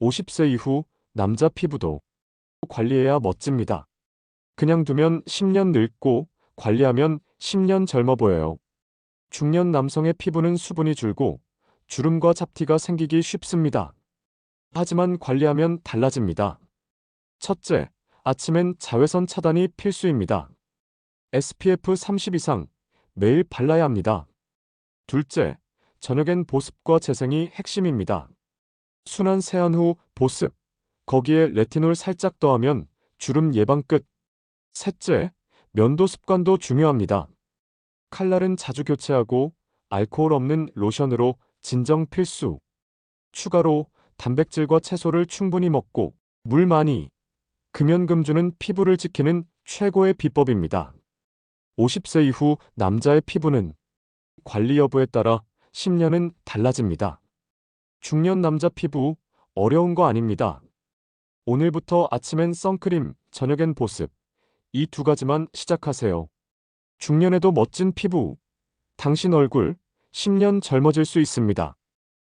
50세 이후 남자 피부도 관리해야 멋집니다. 그냥 두면 10년 늙고 관리하면 10년 젊어 보여요. 중년 남성의 피부는 수분이 줄고 주름과 잡티가 생기기 쉽습니다. 하지만 관리하면 달라집니다. 첫째, 아침엔 자외선 차단이 필수입니다. SPF 30 이상 매일 발라야 합니다. 둘째, 저녁엔 보습과 재생이 핵심입니다. 순한 세안 후 보습, 거기에 레티놀 살짝 더하면 주름 예방 끝. 셋째, 면도 습관도 중요합니다. 칼날은 자주 교체하고 알코올 없는 로션으로 진정 필수. 추가로 단백질과 채소를 충분히 먹고 물 많이. 금연금주는 피부를 지키는 최고의 비법입니다. 50세 이후 남자의 피부는 관리 여부에 따라 10년은 달라집니다. 중년 남자 피부 어려운 거 아닙니다. 오늘부터 아침엔 선크림, 저녁엔 보습. 이 두 가지만 시작하세요. 중년에도 멋진 피부. 당신 얼굴 10년 젊어질 수 있습니다.